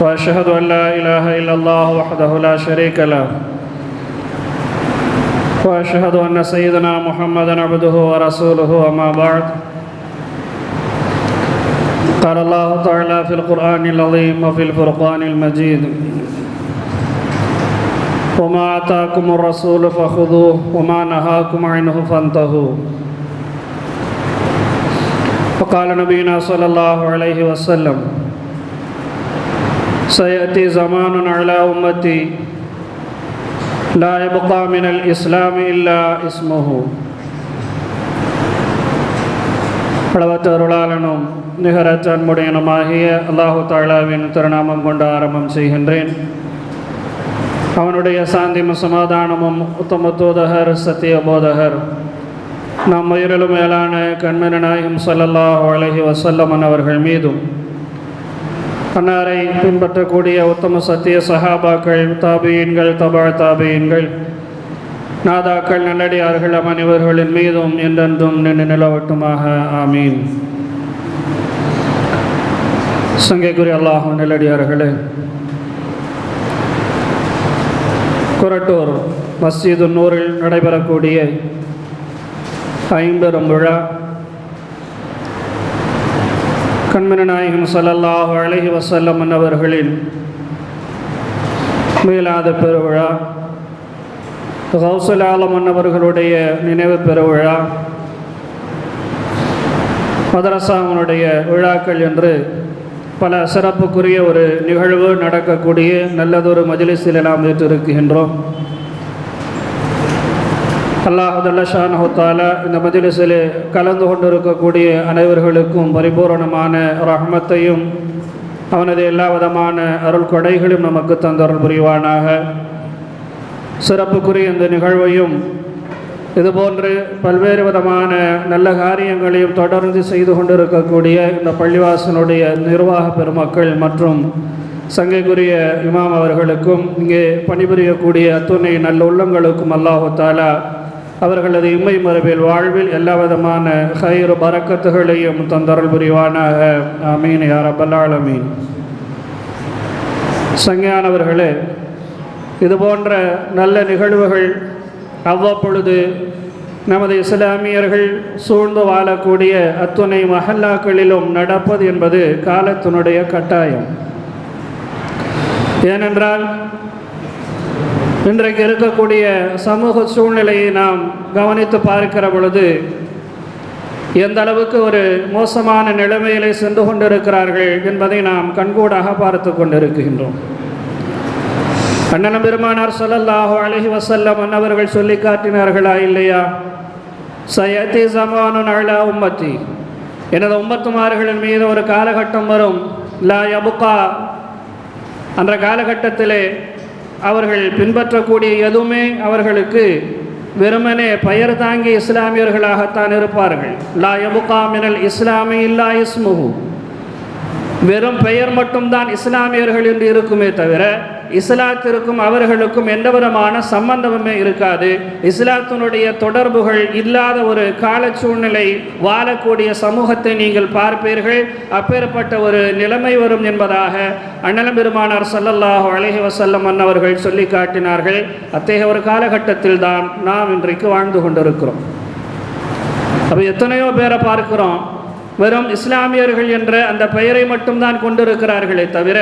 وأشهد أن لا إله إلا الله وحده لا شريك له. وأشهد أن سيدنا محمدا عبده ورسوله أما بعد. قال الله تعالى في القرآن العظيم وفي الفرقان المجيد وما آتاكم الرسول فخذوه وما نهاكم عنه فانتهوا. وقال نبينا صلى الله عليه وسلم سيأتي زمان على أمتي لا يبقى من الإسلام إلا اسمه அளவற்ற அருளாளனும் நிகரற்ற அன்புடையனுமாகிய அல்லாஹு தாலாவின் திருநாமம் கொண்டு ஆரம்பம் செய்கின்றேன் அவனுடைய சாந்தியும் சமாதானமும் உத்தம தூதகர் சத்திய போதகர் நம் உயிரிலும் மேலான கண்மன நாயகம் ஸல்லல்லாஹு அலைஹி வஸல்லம் அவர்கள் மீதும் அன்னாரை பின்பற்றக்கூடிய உத்தம சத்திய சஹாபாக்கள் தாபியன்கள் தபா தாபியன்கள் நாதாக்கள் நல்லடியார்கள் அமனிவர்களின் மீதும் என்றென்றும் நின்று நிலவட்டுமாக. ஆமீன். சங்கைக்குரிய அல்லாஹும் நல்லடியார்களே குரட்டூர் மஸ்ஜிது நூறில் நடைபெறக்கூடிய ஐம்பெரும் விழா கண்மன நாயகம் ஸல்லல்லாஹு அலைஹி வஸல்லம் அவர்களின் பெருவிழா கௌசல் ஆலம் அவர்களுடைய நினைவு பெருவிழா மதரசாவனுடைய விழாக்கள் என்று பல சிறப்புக்குரிய ஒரு நிகழ்வு நடக்கக்கூடிய நல்லதொரு மஜ்லிஸில் நாம் ஏற்றிருக்கின்றோம் அல்லாஹுல்லாஷானஹாலா இந்த மஜ்லிஸில் கலந்து கொண்டிருக்கக்கூடிய அனைவர்களுக்கும் பரிபூரணமான ரஹமத்தையும் அவனது எல்லா விதமான அருள் கொடைகளையும் நமக்கு தந்தருள் புரிவானாக. சிறப்புக்குரிய இந்த நிகழ்வையும் இதுபோன்று பல்வேறு விதமான நல்ல காரியங்களையும் தொடர்ந்து செய்து கொண்டிருக்கக்கூடிய இந்த பள்ளிவாசனுடைய நிர்வாக பெருமக்கள் மற்றும் சங்கைக்குரிய இமாம் அவர்களுக்கும் இங்கே பணிபுரியக்கூடிய அத்துணை நல்ல உள்ளங்களுக்கும் அல்லாஹு தாலா அவர்களது இம்மை மரபில் வாழ்வில் எல்லா விதமான ஹைரு பறக்கத்துகளையும் தந்தரல் புரிவானாக. அமீன் யார் அபல்லாலமீன் சங்கையானவர்களே இது போன்ற நல்ல நிகழ்வுகள் அவ்வப்பொழுது நமது இஸ்லாமியர்கள் சூழ்ந்து வாழக்கூடிய அத்துணை மஹல்லாக்களிலும் நடப்பது என்பது காலத்தினுடைய கட்டாயம். ஏனென்றால் இன்றைக்கு இருக்கக்கூடிய சமூக சூழ்நிலையை நாம் கவனித்து பார்க்கிற பொழுது எந்த அளவுக்கு ஒரு மோசமான நிலைமையிலே சென்று கொண்டிருக்கிறார்கள் என்பதை நாம் கண்கூடாக பார்த்து கொண்டிருக்கின்றோம். அண்ணன பெருமானார் சொல்லல்லாஹோ அழகி வசல்லம் அன்னவர்கள் சொல்லி காட்டினார்களா இல்லையா? சயத்தி சமானு அழா உம்மத்தி. எனது உம்மத்துமார்களின் மீது ஒரு காலகட்டம் வரும். லா யபுக்கா அந்த காலகட்டத்திலே அவர்கள் பின்பற்றக்கூடிய எதுவுமே அவர்களுக்கு வெறுமனே பெயர் தாங்கி இஸ்லாமியர்களாகத்தான் இருப்பார்கள். லா யபுகா மினல் இஸ்லாமி இல்லா இஸ்முஹு. வெறும் பெயர் மட்டும்தான் இஸ்லாமியர்கள் என்று இருக்குமே தவிர இஸ்லாத்திற்கும் அவர்களுக்கும் எந்த விதமான சம்பந்தமுமே இருக்காது. இஸ்லாத்தினுடைய தொடர்புகள் இல்லாத ஒரு கால சூழ்நிலை வாழக்கூடிய சமூகத்தை நீங்கள் பார்ப்பீர்கள். அப்பேற்பட்ட ஒரு நிலைமை வரும் என்பதாக அண்ணலம் பெருமானார் ஸல்லல்லாஹு அலைஹி வசல்லம் அன்னவர்கள் சொல்லி காட்டினார்கள். அத்தகைய ஒரு காலகட்டத்தில் தான் நாம் இன்றைக்கு வாழ்ந்து கொண்டிருக்கிறோம். அப்போ எத்தனையோ பேரை பார்க்கிறோம். வெறும் இஸ்லாமியர்கள் என்ற அந்த பெயரை மட்டும்தான் கொண்டிருக்கிறார்களே தவிர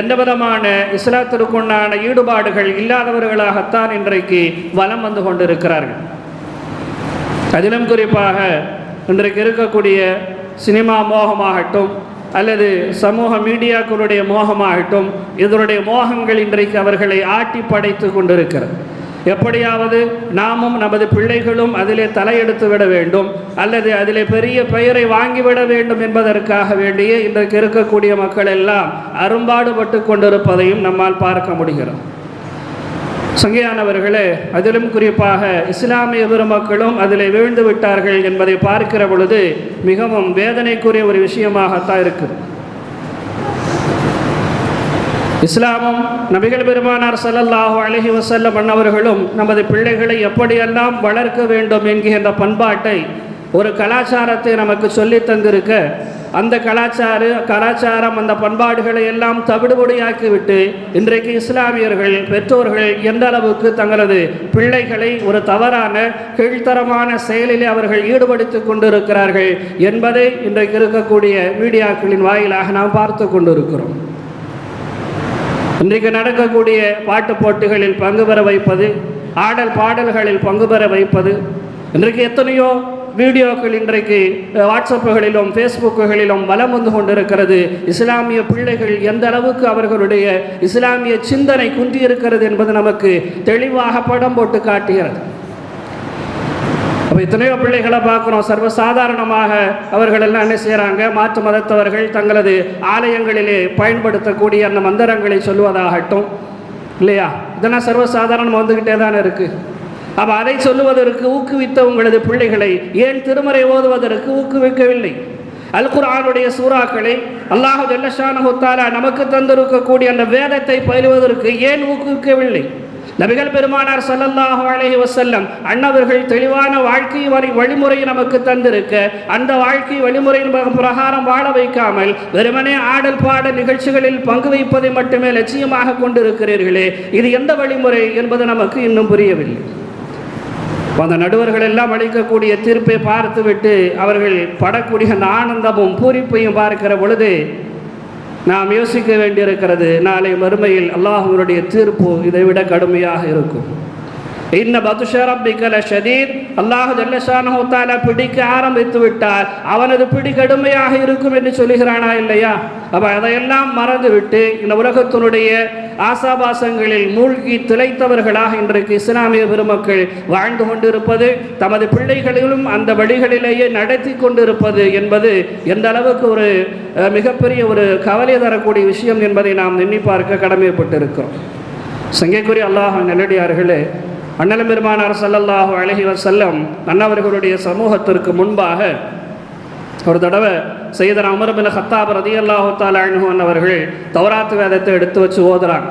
எந்த விதமான இஸ்லாத்திற்குண்டான ஈடுபாடுகள் இல்லாதவர்களாகத்தான் இன்றைக்கு வலம் வந்து கொண்டிருக்கிறார்கள். அதிலும் குறிப்பாக இன்றைக்கு இருக்கக்கூடிய சினிமா மோகமாகட்டும் அல்லது சமூக மீடியாக்களுடைய மோகமாகட்டும் இதனுடைய மோகங்கள் இன்றைக்கு அவர்களை ஆட்டி படைத்து கொண்டிருக்கிறது. எப்படியாவது நாமும் நமது பிள்ளைகளும் அதிலே தலையெடுத்து விட வேண்டும். அல்லது அதிலே பெரிய பெயரை வாங்கிவிட வேண்டும் என்பதற்காக வேண்டியே இன்றைக்கு இருக்கக்கூடிய மக்கள் எல்லாம் அரும்பாடுபட்டு கொண்டிருப்பதையும் நம்மால் பார்க்க முடிகிறது. சங்கையானவர்களே அதிலும் குறிப்பாக இஸ்லாமிய பெருமக்களும் அதில் வீழ்ந்து விட்டார்கள் என்பதை பார்க்கிற பொழுது மிகவும் வேதனைக்குரிய ஒரு விஷயமாகத்தான் இருக்குது. இஸ்லாமும் நபிகள் பெருமானார் சல்லல்லாஹு அலஹி வசல்லம் அண்ணவர்களும் நமது பிள்ளைகளை எப்படியெல்லாம் வளர்க்க வேண்டும் என்கின்ற பண்பாட்டை ஒரு கலாச்சாரத்தை நமக்கு சொல்லி தந்திருக்க அந்த கலாச்சார கலாச்சாரம் அந்த பண்பாடுகளை எல்லாம் தவிடுபொடியாக்கிவிட்டு இன்றைக்கு இஸ்லாமியர்கள் பெற்றோர்கள் எந்த அளவுக்கு தங்களது பிள்ளைகளை ஒரு தவறான கீழ்த்தரமான செயலிலே அவர்கள் ஈடுபடுத்திக் கொண்டிருக்கிறார்கள் என்பதை இன்றைக்கு இருக்கக்கூடிய மீடியாக்களின் வாயிலாக நாம் பார்த்து கொண்டிருக்கிறோம். இன்றைக்கு நடக்கக்கூடிய பாட்டு போட்டிகளில் பங்கு பெற வைப்பது ஆடல் பாடல்களில் பங்கு பெற வைப்பது இன்றைக்கு எத்தனையோ வீடியோக்கள் இன்றைக்கு வாட்ஸ்அப்புகளிலும் ஃபேஸ்புக்குகளிலும் வலம் வந்து கொண்டிருக்கிறது. இஸ்லாமிய பிள்ளைகள் எந்த அளவுக்கு அவர்களுடைய இஸ்லாமிய சிந்தனை குன்றியிருக்கிறது என்பது நமக்கு தெளிவாக படம் போட்டு காட்டுகிறது. நம்ம எத்தனையோ பிள்ளைகளை பார்க்குறோம். சர்வசாதாரணமாக அவர்கள் எல்லாம் என்ன செய்கிறாங்க மாற்று மதத்தவர்கள் தங்களது ஆலயங்களிலே பயன்படுத்தக்கூடிய அந்த மந்திரங்களை சொல்லுவதாகட்டும். இல்லையா? இதெல்லாம் சர்வசாதாரணமாக வந்துக்கிட்டே தானே இருக்குது அப்போ அதை சொல்லுவதற்கு ஊக்குவித்த உங்களது பிள்ளைகளை ஏன் திருமறை ஓதுவதற்கு ஊக்குவிக்கவில்லை? அல் குர்ஆனுடைய சூறாக்களை அல்லாஹு ஜல்லஷானஹு நமக்கு தந்திருக்கக்கூடிய அந்த வேதத்தை பயிலுவதற்கு ஏன் ஊக்குவிக்கவில்லை? நபிகள் பெருமானார் சல்லல்லாஹு அலஹி வசல்லம் அண்ணவர்கள் தெளிவான வாழ்க்கை வரை வழிமுறையை நமக்கு தந்திருக்க அந்த வாழ்க்கை வழிமுறையின் பிரகாரம் வாழ வைக்காமல் வெறுமனே ஆடல் பாடல் நிகழ்ச்சிகளில் பங்கு வைப்பதை மட்டுமே லட்சியமாக கொண்டிருக்கிறீர்களே இது எந்த வழிமுறை என்பது நமக்கு இன்னும் புரியவில்லை. அந்த நடுவர்கள் எல்லாம் அளிக்கக்கூடிய தீர்ப்பை பார்த்துவிட்டு அவர்கள் படக்கூடிய அந்த ஆனந்தமும் பூரிப்பையும் பார்க்கிற பொழுது நாம் யோசிக்க வேண்டியிருக்கிறது நாளை மறுமையில் அல்லாஹுவனுடைய தீர்ப்பு இதைவிட கடுமையாக இருக்கும். இன்ன பதுஷரப்பிக்கல ஷதீத் அல்லாஹ் ஜல்லஷானஹு தஆலா பிடிக்க ஆரம்பித்து விட்டால் அவனது பிடி கடுமையாக இருக்கும் என்று சொல்லுகிறானா இல்லையா அப்ப அதையெல்லாம் மறந்துவிட்டு இந்த உலகத்தினுடைய ஆசாபாசங்களில் மூழ்கி திளைத்தவர்களாக இன்றைக்கு இஸ்லாமிய பெருமக்கள் வாழ்ந்து கொண்டிருப்பது தமது பிள்ளைகளிலும் அந்த வழிகளிலேயே நடத்தி கொண்டிருப்பது என்பது எந்த அளவுக்கு ஒரு மிகப்பெரிய ஒரு கவலை தரக்கூடிய விஷயம் என்பதை நாம் எண்ணி பார்க்க கடமைப்பட்டிருக்கிறோம் சங்கைக்குரிய அல்லாஹ் நல்லடியார்களே அண்ணலம் பெருமானார் சல்லல்லாஹு அலைஹி வசல்லம் அன்னவர்களுடைய சமூகத்திற்கு முன்பாக ஒரு தடவை செய்தர் அமர்பின் ஹத்தாப் ரதி அல்லாஹு தாலாஹன் அவர்கள் தௌராத்து வேதத்தை எடுத்து வச்சு ஓதுறாங்க.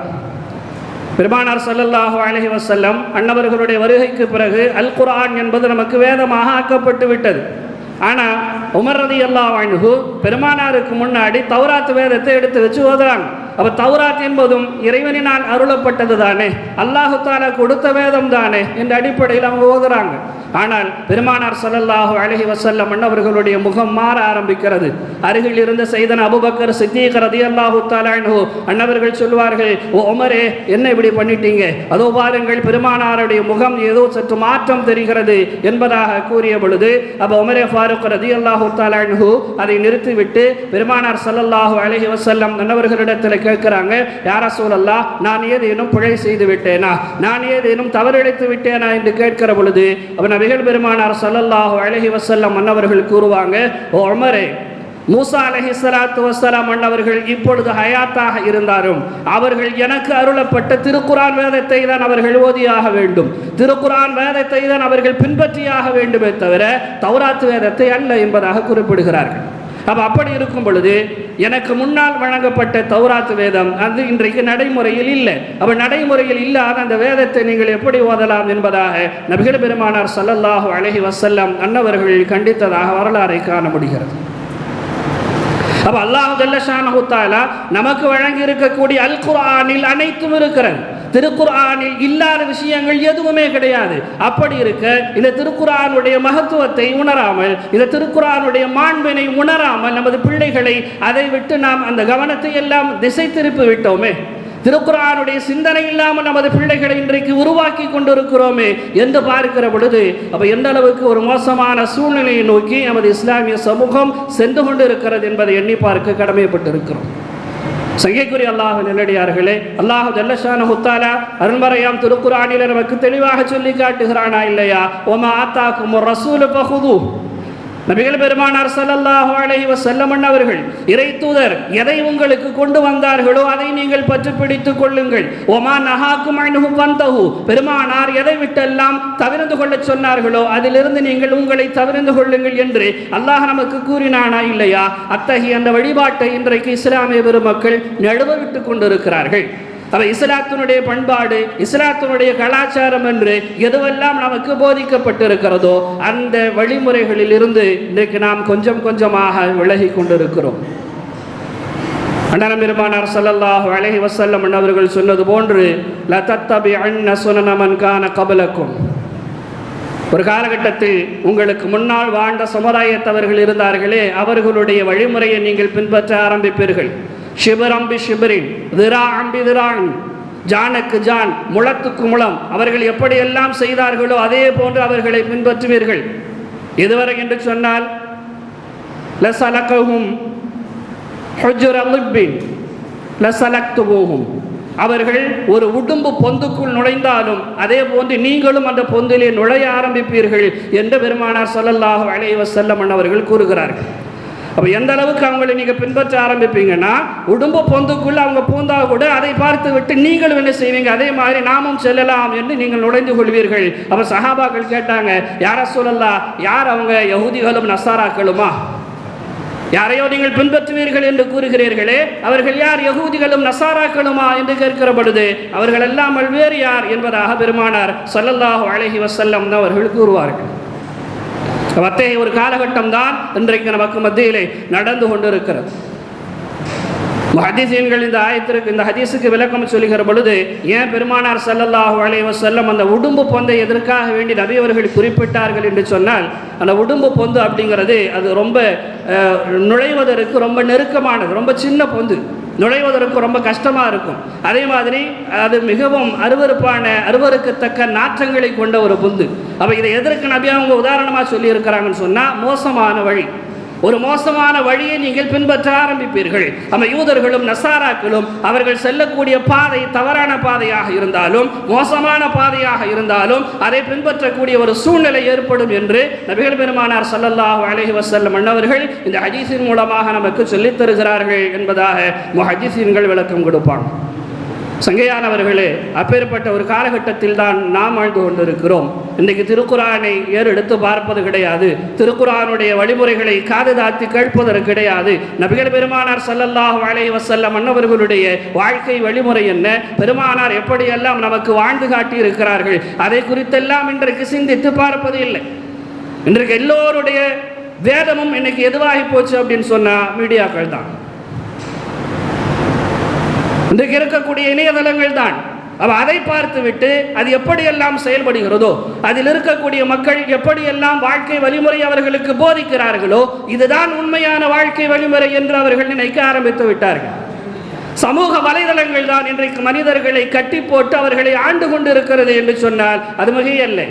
பெருமானார் சல்லல்லாஹு அலைஹி வசல்லம் அன்னவர்களுடைய வருகைக்கு பிறகு அல் குரான் என்பது நமக்கு வேதமாக ஆக்கப்பட்டு விட்டது. ஆனால் உமர் ரதியல்லாஹு அன்ஹு பெருமானாருக்கு முன்னாடி தௌராத்து வேதத்தை எடுத்து வச்சு ஓதுறாங்க. அப்போ தௌராத் என்பதும் இறைவனினால் அருளப்பட்டது தானே? அல்லாஹு தாலா கொடுத்த வேதம் தானே? என்ற அடிப்படையில் அவங்க ஓதுறாங்க. ஆனால் பெருமானார் சல்லல்லாஹு அலைஹி வசல்லம் அன்னவர்களுடைய முகம் மாற ஆரம்பிக்கிறது. அருகில் இருந்த செய்தன் அபுபக்கர் சித்திக் அதி அல்லாஹு அன்ஹு அன்னவர்கள் சொல்வார்கள் ஓ உமரே என்ன இப்படி பண்ணிட்டீங்க? அதோ பாருங்கள் பெருமானாருடைய முகம் ஏதோ சற்று மாற்றம் தெரிகிறது என்பதாக கூறிய பொழுது அப்போ உமரே ஃபாரூக் ரதி அல்லாஹு அன்ஹு அதை நிறுத்திவிட்டு பெருமானார் சல்லல்லாஹு அலைஹி வசல்லம் அண்ணவர்களிடத்தில் கேட்கிறாங்க யார சூழல்லா நான் ஏதேனும் பிழை செய்து விட்டேனா? நான் ஏதேனும் தவறிழைத்து விட்டேனா? என்று கேட்கிற பொழுது அவன் நபிகள் பெருமானார் ஸல்லல்லாஹு அழகி வசல்லம் மன்னவர்கள் கூறுவாங்க ஓ அமரே மூசா அலஹி சலாத்து வசலாம் அண்ணவர்கள் இப்பொழுது ஹயாத்தாக இருந்தாலும் அவர்கள் எனக்கு அருளப்பட்ட திருக்குரான் வேதத்தை தான் அவர்கள் ஓதியாக வேண்டும். திருக்குரான் வேதத்தை தான் அவர்கள் பின்பற்றியாக வேண்டுமே தவிர தௌராத் வேதத்தை அல்ல என்பதாக குறிப்பிடுகிறார்கள். அப்போ அப்படி இருக்கும் பொழுது எனக்கு முன்னால் வழங்கப்பட்ட தௌராத் வேதம் அது இன்றைக்கு நடைமுறையில் இல்லை. அப்போ நடைமுறையில் இல்லாத அந்த வேதத்தை நீங்கள் எப்படி ஓதலாம் என்பதாக நபிகள் பெருமானார் சல்லல்லாஹு அலைஹி வஸல்லம் அன்னவர்கள் கண்டித்ததாக வரலாறை காண முடிகிறது. அப்போ அல்லாஹ் ஜல்லஷானஹு தஆலா நமக்கு வழங்கி இருக்கக்கூடிய அல் குர்ஆனில் அனைத்தும் இருக்கிறது. திருக்குர்ஆனில் இல்லாத விஷயங்கள் எதுவுமே கிடையாது. அப்படி இருக்க இந்த திருக்குர்ஆனுடைய மகத்துவத்தை உணராமல் இந்த திருக்குர்ஆனுடைய மாண்பினை உணராமல் நமது பிள்ளைகளை அதை விட்டு நாம் அந்த கவனத்தை எல்லாம் திசை திருப்பி விட்டோமே. திருக்குறானுடைய சிந்தனை இல்லாமல் நமது பிள்ளைகளை இன்றைக்கு உருவாக்கி கொண்டிருக்கிறோமே என்று பார்க்கிற பொழுது அப்போ எந்த அளவுக்கு ஒரு மோசமான சூழ்நிலையை நோக்கி நமது இஸ்லாமிய சமூகம் சென்று கொண்டிருக்கிறது என்பதை எண்ணி பார்க்க கடமைப்பட்டிருக்கிறோம். சங்கைக்குரிய அல்லாஹு நெல்லடியார்களே அல்லாஹு ஜல்லஷான முத்தாலா அருள்மறையாம் திருக்குறானில நமக்கு தெளிவாக சொல்லி காட்டுகிறானா இல்லையா? ஒமா ஆத்தாக்கும் ரசூல பகுது நபிகள் பெருமானார் சல்லல்லாஹு அலஹி வசல்லமன் அவர்கள் இறை தூதர் எதை உங்களுக்கு கொண்டு வந்தார்களோ அதை நீங்கள் பற்றி பிடித்துக் கொள்ளுங்கள். ஒமா நஹாக்கும் அன்ஹு வந்தகு பெருமானார் எதை விட்டெல்லாம் தவிர்ந்து கொள்ளச் சொன்னார்களோ அதிலிருந்து நீங்கள் உங்களை தவிர்ந்து கொள்ளுங்கள் என்று அல்லாஹ் நமக்கு கூறினானா இல்லையா? அத்தகைய அந்த வழிபாட்டை இன்றைக்கு இஸ்லாமிய பெருமக்கள் நழுவ விட்டு கொண்டிருக்கிறார்கள். அவ இஸ்லாத்தினுடைய பண்பாடு இஸ்லாத்தினுடைய கலாச்சாரம் என்று எதுவெல்லாம் நமக்கு போதிக்கப்பட்டிருக்கிறதோ அந்த வழிமுறைகளில் இருந்து இன்றைக்கு நாம் கொஞ்சம் கொஞ்சமாக விலகி கொண்டிருக்கிறோம். அண்ணன் பெருமானார் ஸல்லல்லாஹு அலைஹி அவர்கள் சொன்னது போன்று லதத்தபி அண்ண அன்ன கான கபலக்கும். ஒரு காலகட்டத்தில் உங்களுக்கு முன்னால் வாழ்ந்த சமுதாயத்தவர்கள் இருந்தார்களே அவர்களுடைய வழிமுறையை நீங்கள் பின்பற்ற ஆரம்பிப்பீர்கள். ஷிபரம்பி ஷிபரின் திரா அம்பி திரான் ஜானுக்கு ஜான் முளத்துக்கு முளம். அவர்கள் எப்படியெல்லாம் செய்தார்களோ அதே போன்று அவர்களை பின்பற்றுவீர்கள். எதுவரை என்று சொன்னால் லசலகவும் ஹுஜுர லிப்பின் லசலக்துபூஹும் அவர்கள் ஒரு உடும்பு பொந்துக்குள் நுழைந்தாலும் அதே போன்று நீங்களும் அந்த பொந்திலே நுழைய ஆரம்பிப்பீர்கள் என்று பெருமானார் ஸல்லல்லாஹு அலைஹி வஸல்லம் அவர்கள் கூறுகிறார்கள். அப்போ எந்த அளவுக்கு அவங்களை நீங்கள் பின்பற்ற ஆரம்பிப்பீங்கன்னா உடும்பு பொந்துக்குள்ள அவங்க பூந்தா கூட அதை பார்த்து விட்டு நீங்களும் என்ன செய்வீங்க? அதே மாதிரி நாமும் செல்லலாம் என்று நீங்கள் நுழைந்து கொள்வீர்கள். அப்போ சஹாபாக்கள் கேட்டாங்க யாரை சொல்லலாம் யார் அவங்க யகுதிகளும் நசாராக்களுமா? யாரையோ நீங்கள் பின்பற்றுவீர்கள் என்று கூறுகிறீர்களே அவர்கள் யார் யகூதிகளும் நசாராக்களுமா என்று கேட்கிற பொழுது அவர்கள் எல்லாம் வேறு யார் என்பதாக பெருமானார் ஸல்லல்லாஹு அழகி வசல்லம் அவர்கள் கூறுவார்கள். அத்தகைய ஒரு காலகட்டம் தான் இன்றைக்கு நமக்கு மத்தியிலே நடந்து கொண்டிருக்கிறது. ஹதீசீன்கள் இந்த ஆயத்திற்கு இந்த ஹதீஸுக்கு விளக்கம் சொல்லுகிற பொழுது ஏன் பெருமானார் ஸல்லல்லாஹு அலைஹி செல்லம் அந்த உடும்பு பொந்தை எதற்காக வேண்டி நபி அவர்கள் குறிப்பிட்டார்கள் என்று சொன்னால் அந்த உடும்பு பொந்து அப்படிங்கிறது அது ரொம்ப நுழைவதற்கு ரொம்ப நெருக்கமானது ரொம்ப சின்ன பொந்து. நுழைவதற்கு ரொம்ப கஷ்டமாக இருக்கும். அதே மாதிரி அது மிகவும் அருவருப்பான அருவருக்கத்தக்க நாற்றங்களை கொண்ட ஒரு புந்து. அப்போ இதை எதற்கு நபி அவங்க உதாரணமாக சொல்லியிருக்கிறாங்கன்னு சொன்னால் மோசமான வழி. ஒரு மோசமான வழியை நீங்கள் பின்பற்ற ஆரம்பிப்பீர்கள். நம்ம யூதர்களும் நசாராக்களும் அவர்கள் செல்லக்கூடிய பாதை தவறான பாதையாக இருந்தாலும் மோசமான பாதையாக இருந்தாலும் அதை பின்பற்றக்கூடிய ஒரு சூழ்நிலை ஏற்படும் என்று நபிகள் பெருமானார் ஸல்லல்லாஹு அலஹி வசல்லம் அண்ணவர்கள் இந்த ஹதீஸின் மூலமாக நமக்கு சொல்லித் தருகிறார்கள் என்பதாக முஹதீஸீன்கள் விளக்கம் கொடுப்பாங்க. சங்கையானவர்களே அப்பேற்பட்ட ஒரு காலகட்டத்தில் தான் நாம் வாழ்ந்து கொண்டிருக்கிறோம். இன்றைக்கு திருக்குறானை ஏறெடுத்து பார்ப்பது கிடையாது. திருக்குறானுடைய வழிமுறைகளை காது தாத்தி கேட்பதற்கு கிடையாது. நபிகள் பெருமானார் சல்லல்லாஹ் வாழை வஸல்லம் அன்னவர்களுடைய வாழ்க்கை வழிமுறை என்ன? பெருமானார் எப்படியெல்லாம் நமக்கு வாழ்ந்து காட்டி இருக்கிறார்கள் அதை குறித்தெல்லாம் இன்றைக்கு சிந்தித்து பார்ப்பது இல்லை. இன்றைக்கு எல்லோருடைய வேதமும் இன்னைக்கு எதுவாகி போச்சு அப்படின்னு சொன்னா மீடியாக்கள் தான் இன்றைக்கு இருக்கக்கூடிய இணையதளங்கள் தான் அவ அதை பார்த்துவிட்டு அது எப்படியெல்லாம் செயல்படுகிறதோ அதில் இருக்கக்கூடிய மக்கள் எப்படியெல்லாம் வாழ்க்கை வழிமுறை அவர்களுக்கு போதிக்கிறார்களோ இதுதான் உண்மையான வாழ்க்கை வழிமுறை என்று அவர்கள் நினைக்க ஆரம்பித்து விட்டார்கள். சமூக வலைதளங்கள் தான் இன்றைக்கு மனிதர்களை கட்டி போட்டு அவர்களை ஆண்டு கொண்டு இருக்கிறது என்று சொன்னால் அது மிகையல்ல.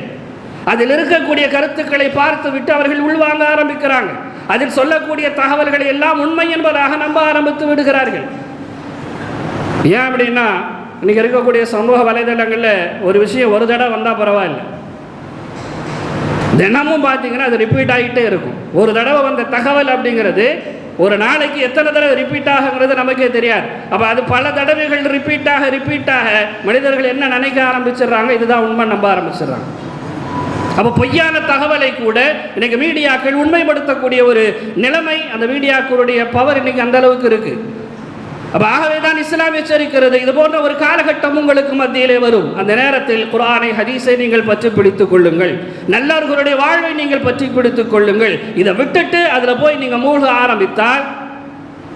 அதில் இருக்கக்கூடிய கருத்துக்களை பார்த்து விட்டு அவர்கள் உள்வாங்க ஆரம்பிக்கிறாங்க. அதில் சொல்லக்கூடிய தகவல்களை எல்லாம் உண்மை என்பதாக நம்ப ஆரம்பித்து விடுகிறார்கள். ஏன் அப்படின்னா இன்றைக்கி இருக்கக்கூடிய சமூக வலைதளங்களில் ஒரு விஷயம் ஒரு தடவை வந்தால் பரவாயில்ல. தினமும் பார்த்தீங்கன்னா அது ரிப்பீட் ஆகிட்டே இருக்கும். ஒரு தடவை வந்த தகவல் அப்படிங்கிறது ஒரு நாளைக்கு எத்தனை தடவை ரிப்பீட் ஆகுங்கிறது நமக்கே தெரியாது. அப்போ அது பல தடவைகள் ரிப்பீட்டாக ரிப்பீட்டாக மனிதர்கள் என்ன நினைக்க ஆரம்பிச்சிடுறாங்க? இதுதான் உண்மை நம்ப ஆரம்பிச்சிடுறாங்க. அப்போ பொய்யான தகவலை கூட இன்னைக்கு மீடியாக்கள் உண்மைப்படுத்தக்கூடிய ஒரு நிலைமை அந்த மீடியாக்களுடைய பவர் இன்னைக்கு அந்த அளவுக்கு இருக்குது அப்ப ஆகவே தான் இஸ்லாம் எச்சரிக்கிறது. இது போன்ற ஒரு காலகட்டம் உங்களுக்கு மத்தியிலே வரும். அந்த நேரத்தில் குரானை ஹதீஸை நீங்கள் பற்றி பிடித்துக் கொள்ளுங்கள். நல்லவர்களுடைய வாழ்வை நீங்கள் பற்றி பிடித்துக் கொள்ளுங்கள். இதை விட்டுட்டு அதில் போய் நீங்கள் மூழ்க ஆரம்பித்தால்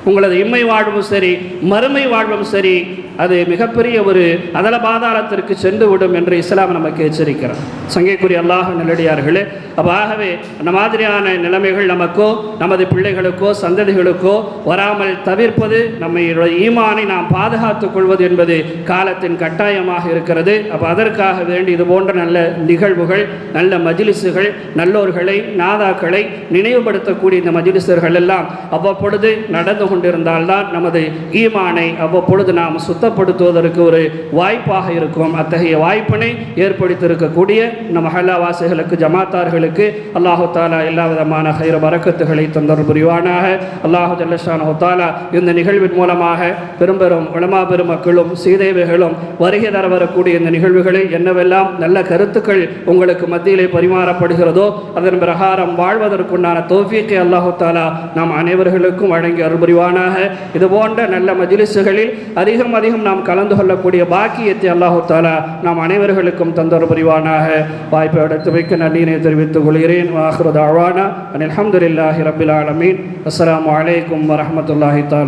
உங்களது இம்மை வாழ்வும் சரி மறுமை வாழ்வும் சரி அது மிகப்பெரிய ஒரு அதல பாதாளத்திற்கு சென்று விடும் என்று இஸ்லாம் நமக்கு எச்சரிக்கிறார். சங்கைக்குரிய அல்லாஹ் நிலடியார்களே அப்ப ஆகவே அந்த மாதிரியான நிலைமைகள் நமக்கோ நமது பிள்ளைகளுக்கோ சந்ததிகளுக்கோ வராமல் தவிர்ப்பது நம்முடைய ஈமானை நாம் பாதுகாத்துக் கொள்வது என்பது காலத்தின் கட்டாயமாக இருக்கிறது. அப்போ அதற்காக வேண்டி இது போன்ற நல்ல நிகழ்வுகள் நல்ல மஜிலிசுகள் நல்லோர்களை நாதாக்களை நினைவுபடுத்தக்கூடிய இந்த மஜிலிசர்கள் எல்லாம் அவ்வப்பொழுது நடந்து கொண்டிருந்தால்தான் நமது ஈமானை அவ்வப்பொழுது நாம் சுத்தப்படுத்துவதற்கு ஒரு வாய்ப்பாக இருக்கும். அத்தகைய வாய்ப்பினை ஏற்படுத்தியிருக்கக்கூடிய இந்த மஹல்லாவாசிகளுக்கு ஜமாத்தார்களுக்கு அல்லாஹு தாலா எல்லா விதமான ஹைர வரக்கத்துகளை தந்தர் புரிவானாக. அல்லாஹு ஜல்லஷானு தாலா இந்த நிகழ்வின் மூலமாக பெரும்பெரும் உளமா பெருமக்களும் சீதேவைகளும் வருகை தர வரக்கூடிய இந்த நிகழ்வுகளில் என்னவெல்லாம் நல்ல கருத்துக்கள் உங்களுக்கு மத்தியிலே பரிமாறப்படுகிறதோ அதன் பிரகாரம் வாழ்வதற்குண்டான தோஃபியத்தை அல்லாஹு தாலா நாம் அனைவர்களுக்கும் வழங்கி அருள் புரிவானாக. இது நல்ல மஜிலிசுகளில் அதிகம் அதிகம் நாம் கலந்து கொள்ளக்கூடிய பாக்கியத்தை அல்லாஹு தாலா நாம் அனைவர்களுக்கும் தந்தர் புரிவானாக. வாய்ப்பை எடுத்து வைக்க நன்றியினை தெரிவித்துக் கொள்கிறேன். வாஹ்ருத் அவானா அனில் அஹமதுல்லாஹி ரபில் ஆலமீன். அஸ்லாம் அலைக்கும் வரமத்துல்லாஹி தாலா